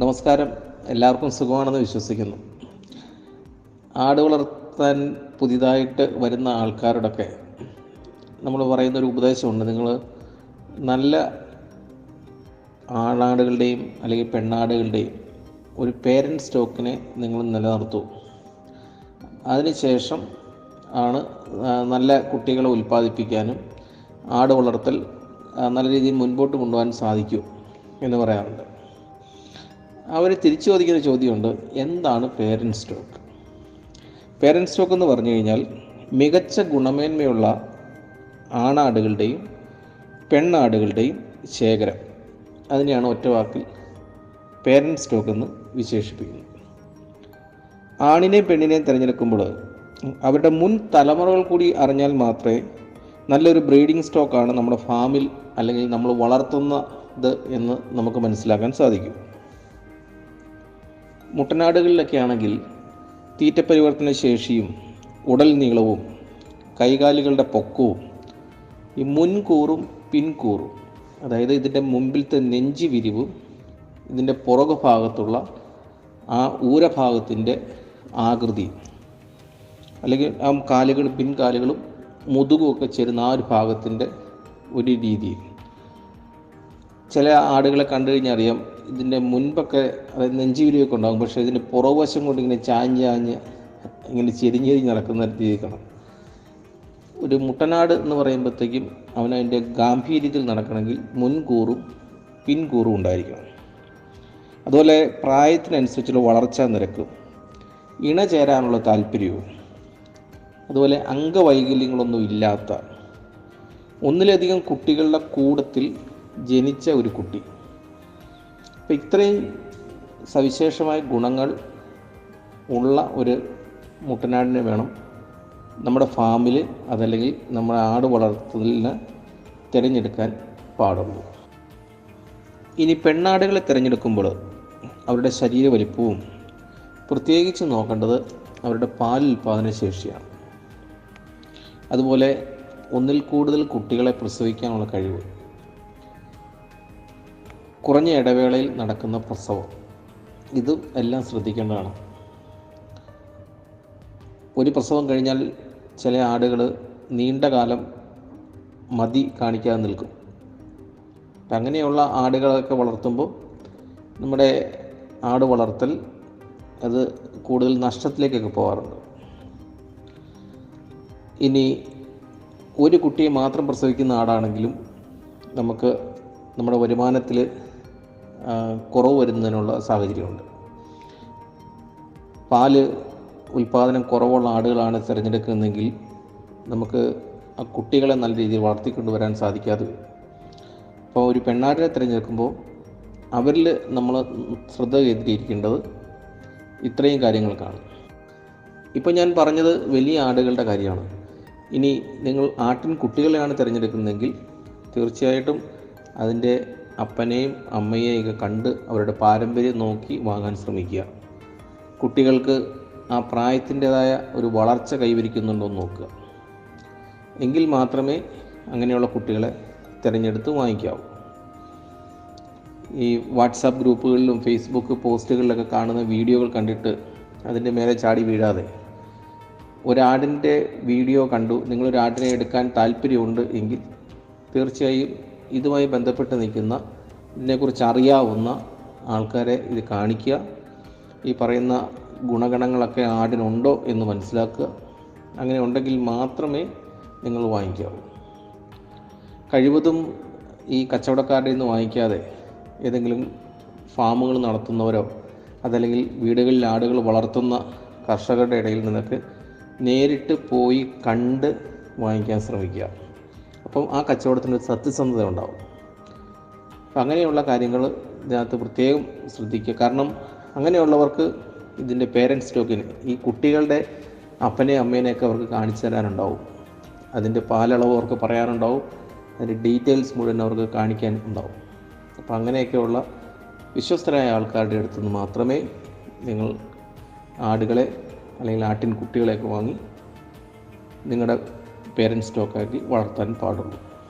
നമസ്കാരം. എല്ലാവർക്കും സുഖമാണെന്ന് വിശ്വസിക്കുന്നു. ആട് വളർത്താൻ പുതിയതായിട്ട് വരുന്ന ആൾക്കാരോടൊക്കെ നമ്മൾ പറയുന്ന ഒരു ഉപദേശമുണ്ട്. നിങ്ങൾ നല്ല ആണാടുകളുടെയും അല്ലെങ്കിൽ പെണ്ണാടുകളുടെയും ഒരു പേരന്റ് സ്റ്റോക്കിനെ നിങ്ങൾ നിലനിർത്തൂ. അതിനുശേഷം ആണ് നല്ല കുട്ടികളെ ഉൽപ്പാദിപ്പിക്കാനും ആട് വളർത്തൽ നല്ല രീതിയിൽ മുൻപോട്ട് കൊണ്ടുപോകാൻ സാധിക്കൂ എന്ന് പറയാറുണ്ട്. അവർ തിരിച്ചു ചോദിക്കുന്ന ചോദ്യമുണ്ട് എന്താണ് പേരന്റ് സ്റ്റോക്ക് പേരന്റ് സ്റ്റോക്ക് എന്ന് പറഞ്ഞു കഴിഞ്ഞാൽ മികച്ച ഗുണമേന്മയുള്ള ആണാടുകളുടെയും പെണ്ണാടുകളുടെയും ശേഖരം. അതിനെയാണ് ഒറ്റ വാക്കിൽ പേരന്റ് സ്റ്റോക്ക് എന്ന് വിശേഷിപ്പിക്കുന്നത്. ആണിനെയും പെണ്ണിനെയും തിരഞ്ഞെടുക്കുമ്പോൾ അവരുടെ മുൻ തലമുറകൾ കൂടി അറിഞ്ഞാൽ മാത്രമേ നല്ലൊരു ബ്രീഡിംഗ് സ്റ്റോക്കാണ് നമ്മുടെ ഫാമിൽ അല്ലെങ്കിൽ നമ്മൾ വളർത്തുന്നത് എന്ന് നമുക്ക് മനസ്സിലാക്കാൻ സാധിക്കും. മുട്ടനാടുകളിലൊക്കെ ആണെങ്കിൽ തീറ്റപരിവർത്തന ശേഷിയും ഉടൽ നീളവും കൈകാലുകളുടെ പൊക്കവും ഈ മുൻകൂറും പിൻകൂറും അതായത് ഇതിന്റെ മുമ്പിലത്തെ നെഞ്ചി വിരിവും ഇതിന്റെ പുറകു ഭാഗത്തുള്ള ആ ഊരഭാഗത്തിന്റെ ആകൃതി അല്ലെങ്കിൽ ആ കാലുകളും പിൻകാലുകളും മുതുകുമൊക്കെ ചേരുന്ന ആ ഒരു ഭാഗത്തിന്റെ ഒരു രീതി. ചില ആടുകളെ കണ്ടു കഴിഞ്ഞാൽ അറിയാം ഇതിന്റെ മുൻപൊക്കെ അതായത് നെഞ്ചുവിരിയൊക്കെ ഉണ്ടാകും. പക്ഷേ ഇതിന്റെ പുറവശം കൊണ്ട് ഇങ്ങനെ ചാഞ്ഞ് ചാഞ്ഞ് ഇങ്ങനെ ചെരിഞ്ഞെരിഞ്ഞ് ചെരിഞ്ഞ് നടക്കുന്ന രീതി കാണാം ഒരു മുട്ടനാട് എന്ന് പറയുമ്പോഴത്തേക്കും അവൻ അതിന്റെ ഗാംഭീര്യത്തിൽ നടക്കണമെങ്കിൽ മുൻകൂറും പിൻകൂറും ഉണ്ടായിരിക്കണം. അതുപോലെ പ്രായത്തിനനുസരിച്ചുള്ള വളർച്ചാ നിരക്കും ഇണ ചേരാനുള്ള താല്പര്യവും അതുപോലെ അംഗവൈകല്യങ്ങളൊന്നും ഇല്ലാത്ത ഒന്നിലധികം കുട്ടികളുടെ കൂടത്തിൽ ജനിച്ച ഒരു കുട്ടി. അപ്പം ഇത്രയും സവിശേഷമായ ഗുണങ്ങൾ ഉള്ള ഒരു മുട്ടനാടിനെ വേണം നമ്മുടെ ഫാമിൽ അതല്ലെങ്കിൽ നമ്മുടെ ആട് വളർത്തലിന് തിരഞ്ഞെടുക്കാൻ പാടുള്ളൂ. ഇനി പെണ്ണാടുകളെ തിരഞ്ഞെടുക്കുമ്പോൾ അവരുടെ ശരീര വലിപ്പവും പ്രത്യേകിച്ച് നോക്കേണ്ടത് അവരുടെ പാൽ ഉൽപ്പാദന ശേഷിയാണ്. അതുപോലെ ഒന്നിൽ കൂടുതൽ കുട്ടികളെ പ്രസവിക്കാനുള്ള കഴിവ് കുറഞ്ഞ ഇടവേളയിൽ നടക്കുന്ന പ്രസവം. ഇതും എല്ലാം ശ്രദ്ധിക്കേണ്ടതാണ്. ഒരു പ്രസവം കഴിഞ്ഞാൽ ചില ആടുകൾ നീണ്ട കാലം മതി കാണിക്കാതെ നിൽക്കും. അങ്ങനെയുള്ള ആടുകളൊക്കെ വളർത്തുമ്പോൾ നമ്മുടെ ആട് വളർത്തൽ അത് കൂടുതൽ നഷ്ടത്തിലേക്കൊക്കെ പോകാറുണ്ട്. ഇനി ഒരു കുട്ടിയെ മാത്രം പ്രസവിക്കുന്ന ആടാണെങ്കിലും നമുക്ക് നമ്മുടെ വരുമാനത്തിൽ കുറവ് വരുന്നതിനുള്ള സാഹചര്യമുണ്ട്. പാൽ ഉൽപ്പാദനം കുറവുള്ള ആടുകളാണ് തിരഞ്ഞെടുക്കുന്നതെങ്കിൽ നമുക്ക് ആ കുട്ടികളെ നല്ല രീതിയിൽ വളർത്തിക്കൊണ്ടുവരാൻ സാധിക്കാതെ വരും. അപ്പോൾ ഒരു പെണ്ണാടിനെ തിരഞ്ഞെടുക്കുമ്പോൾ അവരിൽ നമ്മൾ ശ്രദ്ധ കേന്ദ്രീകരിക്കേണ്ടത് ഇത്രയും കാര്യങ്ങൾക്കാണ് ഇപ്പോൾ ഞാൻ പറഞ്ഞത് വലിയ ആടുകളുടെ കാര്യമാണ്. ഇനി നിങ്ങൾ ആട്ടിൻ കുട്ടികളെയാണ് തിരഞ്ഞെടുക്കുന്നതെങ്കിൽ തീർച്ചയായിട്ടും അതിന്റെ അപ്പനെയും അമ്മയെയും ഒക്കെ കണ്ട് അവരുടെ പാരമ്പര്യം നോക്കി വാങ്ങാൻ ശ്രമിക്കുക. കുട്ടികൾക്ക് ആ പ്രായത്തിന്റെതായ ഒരു വളർച്ച കൈവരിക്കുന്നുണ്ടോ എന്ന് നോക്കുക. എങ്കിൽ മാത്രമേ അങ്ങനെയുള്ള കുട്ടികളെ തിരഞ്ഞെടുത്ത് വാങ്ങിക്കാവൂ. ഈ വാട്സാപ്പ് ഗ്രൂപ്പുകളിലും ഫേസ്ബുക്ക് പോസ്റ്റുകളിലൊക്കെ കാണുന്ന വീഡിയോകൾ കണ്ടിട്ട് അതിന്റെ മേലെ ചാടി വീഴാതെ. ഒരാടിന്റെ വീഡിയോ കണ്ടു. നിങ്ങളൊരാടിനെ എടുക്കാൻ താല്പര്യമുണ്ട് എങ്കിൽ തീർച്ചയായും ഇതുമായി ബന്ധപ്പെട്ട് നിൽക്കുന്ന ഇതിനെക്കുറിച്ച് അറിയാവുന്ന ആൾക്കാരെ ഇത് കാണിക്കുക. ഈ പറയുന്ന ഗുണഗണങ്ങളൊക്കെ ആടിനുണ്ടോ എന്ന് മനസ്സിലാക്കുക. അങ്ങനെ ഉണ്ടെങ്കിൽ മാത്രമേ നിങ്ങൾ വാങ്ങിക്കാവൂ. കഴിവതും ഈ കച്ചവടക്കാരുടെ നിന്ന് വാങ്ങിക്കാതെ ഏതെങ്കിലും ഫാമുകൾ നടത്തുന്നവരോ അതല്ലെങ്കിൽ വീടുകളിൽ ആടുകൾ വളർത്തുന്ന കർഷകരുടെ ഇടയിൽ നിന്നൊക്കെ നേരിട്ട് പോയി കണ്ട് വാങ്ങിക്കാൻ ശ്രമിക്കുക. അപ്പം ആ കച്ചവടത്തിന് ഒരു സത്യസന്ധത ഉണ്ടാവും. അങ്ങനെയുള്ള കാര്യങ്ങൾ ഇതിനകത്ത് പ്രത്യേകം ശ്രദ്ധിക്കുക. കാരണം അങ്ങനെയുള്ളവർക്ക് ഇതിന്റെ പേരൻസ് സ്റ്റോക്കിന് ഈ കുട്ടികളുടെ അപ്പനെ അമ്മേനെയൊക്കെ അവർക്ക് കാണിച്ചു തരാനുണ്ടാവും. അതിന്റെ പാലളവ് അവർക്ക് പറയാനുണ്ടാവും. അതിന്റെ ഡീറ്റെയിൽസ് മുഴുവൻ അവർക്ക് കാണിക്കാൻ ഉണ്ടാവും. അപ്പോൾ അങ്ങനെയൊക്കെയുള്ള വിശ്വസ്തരായ ആൾക്കാരുടെ അടുത്ത് നിന്ന് മാത്രമേ നിങ്ങൾ ആടുകളെ അല്ലെങ്കിൽ ആട്ടിൻ കുട്ടികളെയൊക്കെ വാങ്ങി നിങ്ങളുടെ പേരന്റ് സ്റ്റോക്കാക്കി വളർത്താൻ പാടുള്ളൂ.